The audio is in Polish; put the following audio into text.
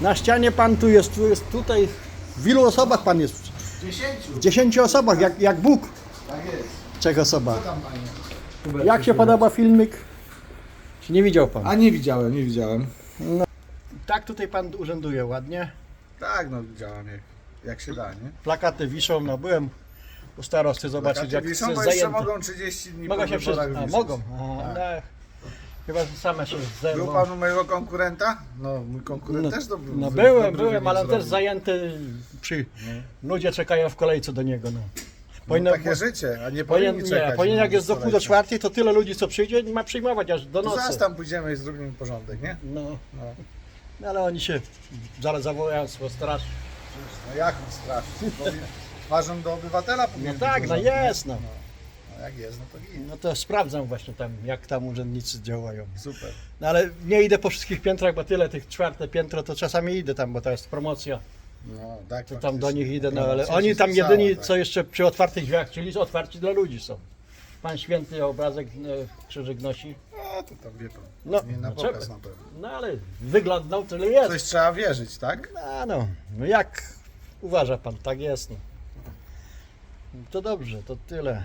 Na ścianie pan tu jest, tu jest tutaj. W ilu osobach pan jest? Dziesięciu. W dziesięciu osobach, jak, jak Bóg. Tak jest. Trzech osobach. Tam panie? Jak się podoba filmik? Czy nie widział pan? A nie widziałem, nie widziałem. Tak tutaj pan urzęduje ładnie. Tak, no widziałem jak, jak się da, nie? Plakaty wiszą, no byłem u starosty zobaczyć jak wiszą, jest bo jeszcze mogą 30 dni Mogą po się wyborach a, wisnąć. mogą. A, Tak. no, chyba same się Był zerwą. pan u mojego konkurenta? No, mój konkurent No, też to był. no dobry byłem, byłem, ale też zajęty przy... Ludzie czekają w kolejce do niego, no. No, Powinno, takie życie, a nie powinien, powinni nie, czekać. powinien jak jest do pół do czwartej, to tyle ludzi co przyjdzie ma przyjmować aż do nocy. zaraz tam pójdziemy i zrobimy porządek, nie? No, No, no ale oni się zaraz zawołają swoją straż. no jak on strasznie? Twarzą do obywatela No powinien tak, no porządek, nie? jest, no. No jak jest, no to git. No to sprawdzam właśnie tam, jak tam urzędnicy działają. Super. No ale nie idę po wszystkich piętrach, bo tyle tych czwarte piętro, to czasami idę tam, bo to jest promocja. No, tak. To tam do nich idę, no ale Promocja oni tam jedyni, tak. co jeszcze przy otwartych drzwiach, czyli otwarci dla ludzi są. Pan święty obrazek e, krzyżyk nosi. No, to tam wie pan. No, nie na no pokaz trzeba. na pewno. No ale wyglądał tyle jest. Coś trzeba wierzyć, tak? A no, no jak uważa pan, tak jest. No. To dobrze, to tyle.